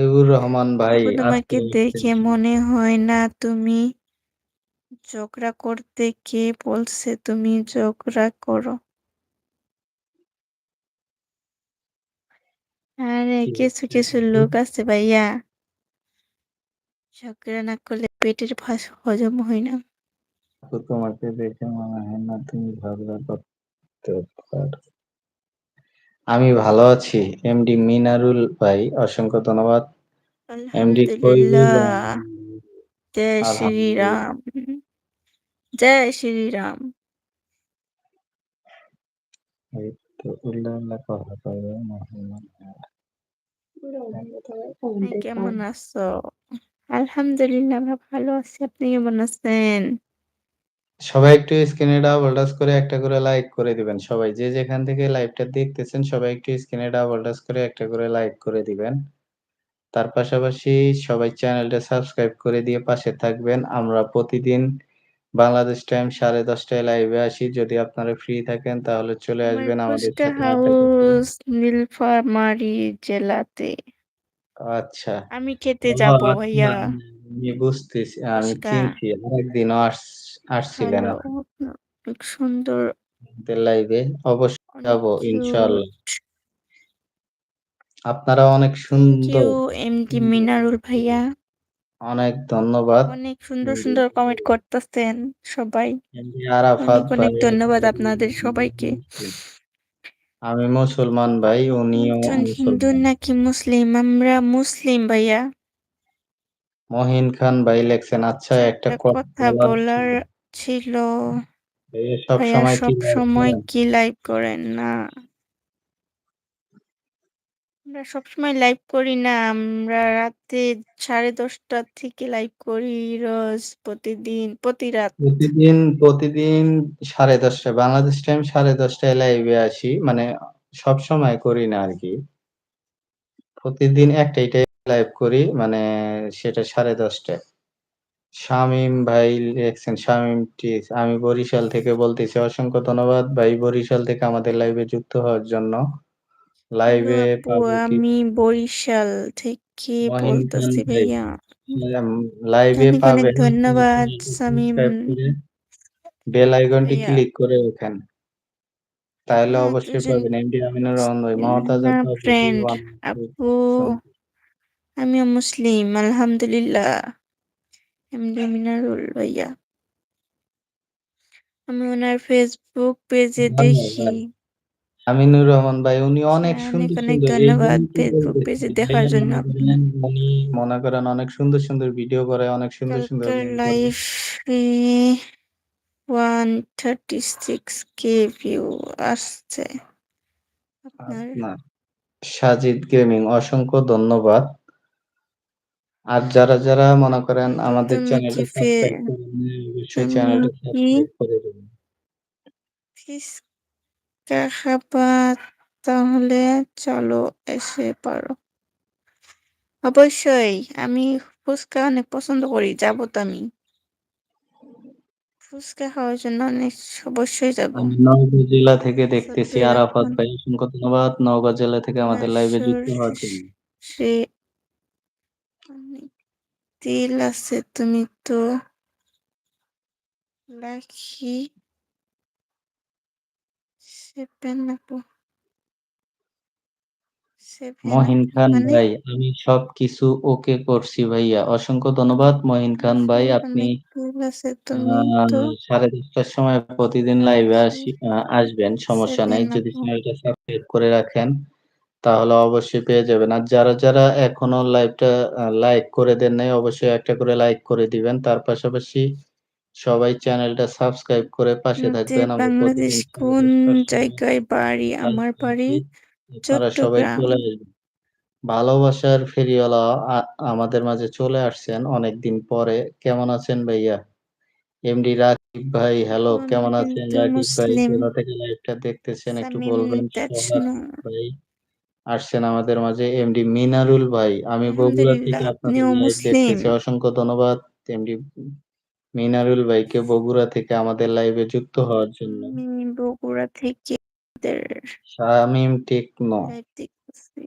হাবিবুর রহমান ভাই তোমাকে আজকে দেখে মনে হয় না তুমি ঝগড়া করতে কে বলছে তুমি ঝগড়া করো। আরে কিছু কিছু লোক আছে ভাইয়া। ঝগড়া না করলে পেটের ভাস হজম হয় না। আপু তোমাকে দেখে মনে হয় না তুমি ঝগড়া করতে পারো। আমি ভালো আছি। এমডি মিনারুল ভাই অসংখ্য ধন্যবাদ। এমডি আলহামদুলিল্লাহ। জয় শ্রী আলহামদুলিল্লাহ রাম জয় শ্রী রাম এই তো উল্লাহ উল্লাহ কথা কইবে মোহাম্মদ। আপনি কেমন আছো? আলহামদুলিল্লাহ আমরা ভালো আছি। আপনি কেমন আছেন? সবাই একটু স্ক্রিনে ডাবল টাচ করে একটা করে লাইক করে দিবেন। সবাই যে যেখান থেকে লাইভটা দেখতেছেন সবাই একটু স্ক্রিনে ডাবল টাচ করে একটা করে লাইক করে দিবেন। তার পাশাপাশি সবাই চ্যানেলটা সাবস্ক্রাইব করে দিয়ে পাশে থাকবেন। আমরা প্রতিদিন বাংলাদেশ টাইম সাড়ে দশটায় লাইভে আসি। যদি আপনারা ফ্রি থাকেন তাহলে চলে আসবেন আমাদের। হাউস নীলফামারী জেলাতে। আচ্ছা। আমি খেতে যাব ভাইয়া। বুঝতেছি আমি ফুচকা চিনছি আরেকদিনও আসছিলেন ভালো অনেক সুন্দর। আমাদের লাইভে অবশ্যই অনেক যাব ইনশাআল্লাহ। কিউট আপনারা অনেক সুন্দর ইউ এমডি মিনারুল ভাইয়া। অনেক ধন্যবাদ। অনেক সুন্দর সুন্দর কমেন্ট করতেছেন সবাই। এমডি আরাফাত অনেক অনেক ভাই ধন্যবাদ আপনাদের সবাইকে। আমি মুসলমান ভাই উনিও একজন হিন্দু মুসলমান। নাকি মুসলিম? আমরা মুসলিম ভাইয়া। মহিন খান ভাই লেখছেন আচ্ছা একটা একটা কথা বলার ছিল। সব সময় সব সময় কি লাইভ করেন? না। আমরা সবসময় লাইভ করি না। আমরা রাতে সাড়ে দশটা থেকে লাইভ করি রোজ প্রতিদিন প্রতি রাত। প্রতিদিন প্রতিদিন সাড়ে দশটায় বাংলাদেশ টাইম সাড়ে দশটায় লাইভে আসি। মানে সব সময় করি না আর কি। প্রতিদিন একটাই লাইভ করি মানে সেটা সাড়ে দশটায়। শামীম ভাই লিখছেন শামীম টিস আমি বরিশাল থেকে বলতেছি অসংখ্য ধন্যবাদ ভাই বরিশাল থেকে আমাদের লাইভে যুক্ত হওয়ার জন্য। লাইভে পাবো আমি বরিশাল থেকে বলতেছি ভাইয়া। লাইভে পাবেন। ধন্যবাদ সামিম বেল আইকনটি ক্লিক করে রাখেন। তাহলে অবশ্যই পাবেন এমডি আমিনুর রহমান ভাই মমতাজ আপু। আমিও মুসলিম আলহামদুলিল্লাহ। এমডি মিনারুল ভাইয়া। আমি ওনার ফেসবুক পেজে দেখি। আমিনুর রহমান ভাই উনি অনেক সুন্দর অনেক অনেক সুন্দর এই ধন্যবাদ ফেসবুক পেজে দেখার জন্য। উনি মনে করেন অনেক সুন্দর সুন্দর ভিডিও করে অনেক সুন্দর সুন্দর গান one thirty six K view আসছে। আপনার? সাজিদ গেমিং অসংখ্য ধন্যবাদ। আর যারা যারা মনে করেন আমাদের তুমি চ্যানেলটা কি ফে- সাবস্ক্রাইব করে অবশ্যই চ্যানেলটা কি সাবস্ক্রাইব করে দেবেন। ফুচকা খাবা তাহলে চলো এসে পারো অবশ্যই আমি ফুচকা অনেক পছন্দ করি যাব তো আমি। ফুচকা খাওয়ার জন্য অনেক অবশ্যই যাব। আমি নওগাঁ জেলা থেকে দেখতেছি আরাফাত ভাই অসংখ্য ধন্যবাদ। নওগাঁ জেলা থেকে আমাদের লাইভে যুক্ত হওয়ার জন্য। সে তিল আছে তুমি তো লাখি মহিন খান ভাই আমি সবকিছু ওকে করছি ভাইয়া অসংখ্য ধন্যবাদ মহিন খান ভাই আপনি সাড়ে দশটার সময় প্রতিদিন লাইভে আসি আসবেন সমস্যা নাই। যদি চ্যানেলটা সাবস্ক্রাইব করে রাখেন তাহলে অবশ্যই পেয়ে যাবেন। আর যারা যারা এখনও লাইভটা লাইক করে দেন নাই অবশ্যই একটা করে লাইক করে দিবেন। তার পাশাপাশি সবাই চ্যানেলটা সাবস্ক্রাইব করে পাশে থাকবেন। বাংলাদেশ কোন জায়গায় বাড়ি? আমার বাড়ি সবাই চলে আসবেন ভালোবাসার ফেরিওয়ালা আমাদের মাঝে চলে আসছেন অনেকদিন পরে। কেমন আছেন ভাইয়া? এমডি রাকিব ভাই হ্যালো কেমন আছেন? রাকিব ভাই কোথা থেকে লাইভটা দেখতেছেন একটু বলবেন ভাই। আসছেন আমাদের মাঝে এমডি মিনারুল ভাই। আমি বগুড়া থেকে আলহামদুলিল্লাহ আপনাদের আপনিও লাইভ মুসলিম। দেখতেছি অসংখ্য ধন্যবাদ এমডি মিনারুল ভাইকে বগুড়া থেকে আমাদের লাইভে যুক্ত হওয়ার জন্য। আমি বগুড়া থেকে আমাদের শামিম টেকনো। দেখতেছি।